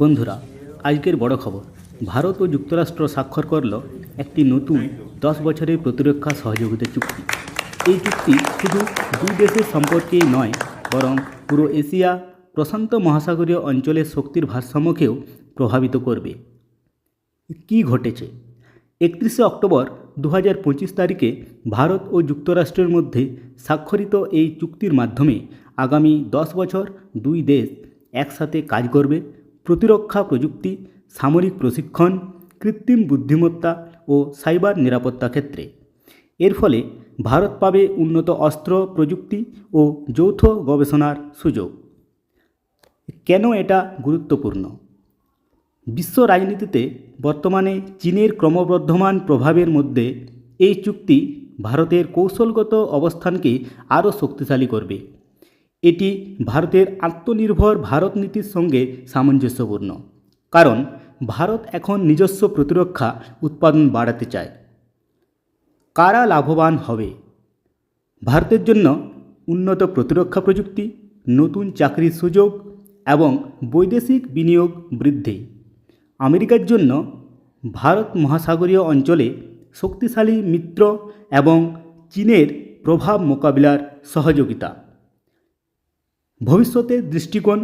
বন্ধুরা, আজকের বড় খবর। ভারত ও যুক্তরাষ্ট্র স্বাক্ষর করল একটি নতুন দশ বছরের প্রতিরক্ষা সহযোগিতা চুক্তি। এই চুক্তি শুধু দুই দেশের সম্পর্কেই নয়, বরং পুরো এশিয়া প্রশান্ত মহাসাগরীয় অঞ্চলের শক্তির ভারসাম্যকেও প্রভাবিত করবে। কি ঘটেছে? একত্রিশে অক্টোবর দু হাজার পঁচিশ তারিখে ভারত ও যুক্তরাষ্ট্রের মধ্যে স্বাক্ষরিত এই চুক্তির মাধ্যমে আগামী দশ বছর দুই দেশ একসাথে কাজ করবে। প্রতিরক্ষা প্রযুক্তি, সামরিক প্রশিক্ষণ, কৃত্রিম বুদ্ধিমত্তা ও সাইবার নিরাপত্তা ক্ষেত্রে। এর ফলে ভারত পাবে উন্নত অস্ত্র, প্রযুক্তি ও যৌথ গবেষণার সুযোগ। কেন এটা গুরুত্বপূর্ণ? বিশ্ব রাজনীতিতে বর্তমানে চীনের ক্রমবর্ধমান প্রভাবের মধ্যে এই চুক্তি ভারতের কৌশলগত অবস্থানকে আরও শক্তিশালী করবে। এটি ভারতের আত্মনির্ভর ভারত নীতির সঙ্গে সামঞ্জস্যপূর্ণ। কারণ ভারত এখন নিজস্ব প্রতিরক্ষা উৎপাদন বাড়াতে চায়। কারা লাভবান হবে? ভারতের জন্য উন্নত প্রতিরক্ষা প্রযুক্তি, নতুন চাকরির সুযোগ এবং বৈদেশিক বিনিয়োগ বৃদ্ধি। আমেরিকার জন্য ভারত মহাসাগরীয় অঞ্চলে শক্তিশালী মিত্র এবং চীনের প্রভাব মোকাবিলার সহযোগিতা। ভবিষ্যতের দৃষ্টিকোণ।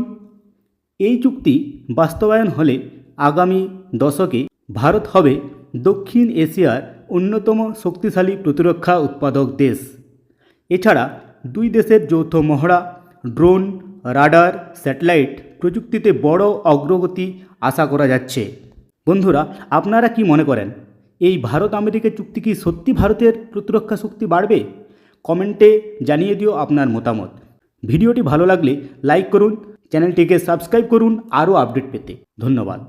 এই চুক্তি বাস্তবায়ন হলে আগামী দশকে ভারত হবে দক্ষিণ এশিয়ার অন্যতম শক্তিশালী প্রতিরক্ষা উৎপাদক দেশ। এছাড়া দুই দেশের যৌথ মহড়া, ড্রোন, রাডার, স্যাটেলাইট প্রযুক্তিতে বড় অগ্রগতি আশা করা যাচ্ছে। বন্ধুরা, আপনারা কি মনে করেন, এই ভারত আমেরিকা চুক্তি কি সত্যি ভারতের প্রতিরক্ষা শক্তি বাড়বে? কমেন্টে জানিয়ে দিও আপনার মতামত। ভিডিওটি ভালো লাগলে লাইক করুন চ্যানেলটিকে সাবস্ক্রাইব করুন আরও আপডেট পেতে। ধন্যবাদ।